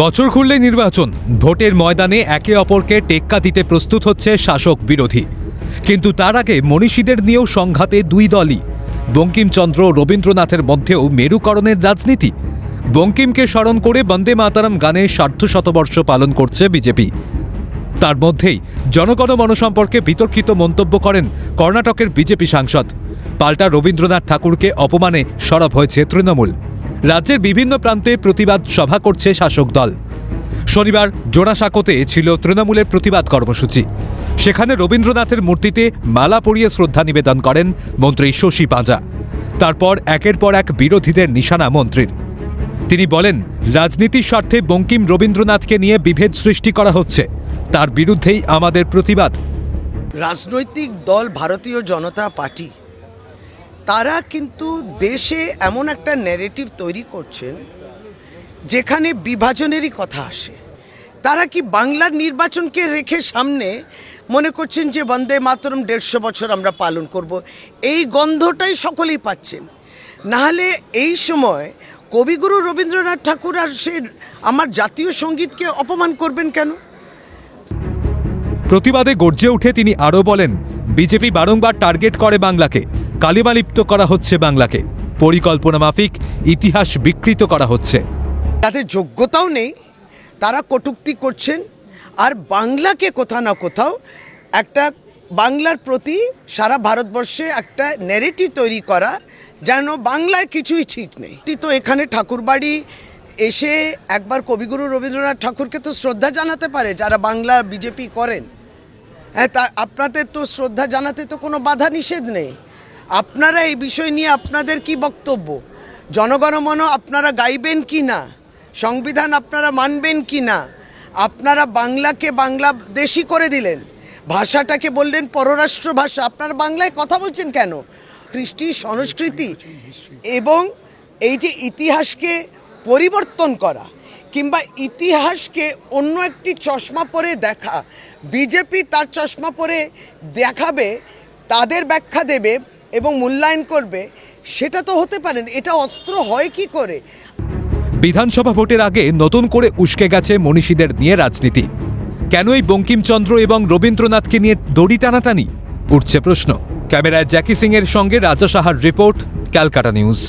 বছর খুললে নির্বাচন। ভোটের ময়দানে একে অপরকে টেক্কা দিতে প্রস্তুত হচ্ছে শাসক বিরোধী। কিন্তু তার আগে মনীষীদের নিয়েও সংঘাতে দুই দলই। বঙ্কিমচন্দ্র রবীন্দ্রনাথের মধ্যেও মেরুকরণের রাজনীতি। বঙ্কিমকে স্মরণ করে বন্দে মাতারাম গানে সার্ধ শতবর্ষ পালন করছে বিজেপি। তার মধ্যেই জনগণমন সম্পর্কে বিতর্কিত মন্তব্য করেন কর্ণাটকের বিজেপি সাংসদ। পাল্টা রবীন্দ্রনাথ ঠাকুরকে অপমানে সরব হয়েছে তৃণমূল। রাজ্যের বিভিন্ন প্রান্তে প্রতিবাদ সভা করছে শাসক দল। শনিবার জোড়াসাঁকোতে ছিল তৃণমূলের প্রতিবাদ কর্মসূচি। সেখানে রবীন্দ্রনাথের মূর্তিতে মালা পরিয়ে শ্রদ্ধা নিবেদন করেন মন্ত্রী শশী পাঁজা। তারপর একের পর এক বিরোধীদের নিশানা মন্ত্রীর। তিনি বলেন, রাজনীতির স্বার্থে বঙ্কিম রবীন্দ্রনাথকে নিয়ে বিভেদ সৃষ্টি করা হচ্ছে। তার বিরুদ্ধেই আমাদের প্রতিবাদ। রাজনৈতিক দল ভারতীয় জনতা পার্টি তারা কিন্তু দেশে এমন একটা ন্যারেটিভ তৈরি করছেন, যেখানে বিভাজনেরই কথা আসে। তারা কি বাংলার নির্বাচনকে রেখে সামনে মনে করছেন যে বন্দে মাতরম দেড়শো বছর আমরা পালন করব? এই গন্ধটাই সকলেই পাচ্ছেন। নাহলে এই সময় কবিগুরু রবীন্দ্রনাথ ঠাকুর আর সে আমার জাতীয় সঙ্গীতকে অপমান করবেন কেন? প্রতিবাদে গর্জে উঠে তিনি আরও বলেন বিজেপি বারংবার টার্গেট করে বাংলাকে। কালিমালিপ্ত করা হচ্ছে বাংলাকে। পরিকল্পনা মাফিক, ইতিহাস বিকৃত করা হচ্ছে। তাদের যোগ্যতাও নেই, তারা কটূক্তি করছেন, আর বাংলাকে কোথাও না কোথাও একটা বাংলার প্রতি সারা ভারতবর্ষে একটা ন্যারেটিভ তৈরি করা যেন বাংলায় কিছুই ঠিক নেই। তো এখানে ঠাকুরবাড়ি এসে একবার কবিগুরু রবীন্দ্রনাথ ঠাকুরকে তো শ্রদ্ধা জানাতে পারে যারা বাংলা বিজেপি করেন। তা আপনাদের তো শ্রদ্ধা জানাতে তো কোনো বাধা নিষেধ নেই। আপনারা এই বিষয় নিয়ে আপনাদের কি বক্তব্য? জনগণমন আপনারা গাইবেন কি না? সংবিধান আপনারা মানবেন কি না? আপনারা বাংলাকে বাংলা দেশি করে দিলেন। ভাষাটাকে বললেন পররাষ্ট্র ভাষা। আপনারা বাংলায় কথা বলছেন কেন? কৃষ্টি, সংস্কৃতি এবং এই যে ইতিহাসকে পরিবর্তন করা। কিংবা ইতিহাসকে অন্য একটি চশমা পরে দেখা, বিজেপি তার চশমা পরে দেখাবে, তাদের ব্যাখ্যা দেবে এবং মূল্যায়ন করবে, সেটা তো হতে পারে না। এটা অস্ত্র হয় কি করে? বিধানসভা ভোটের আগে নতুন করে উস্কে গেছে মনীষীদের নিয়ে রাজনীতি। কেন এই বঙ্কিমচন্দ্র এবং রবীন্দ্রনাথকে নিয়ে দড়ি টানাটানি? উঠছে প্রশ্ন। ক্যামেরায় জ্যাকি সিংয়ের সঙ্গে রাজা সাহার রিপোর্ট, ক্যালকাটা নিউজ।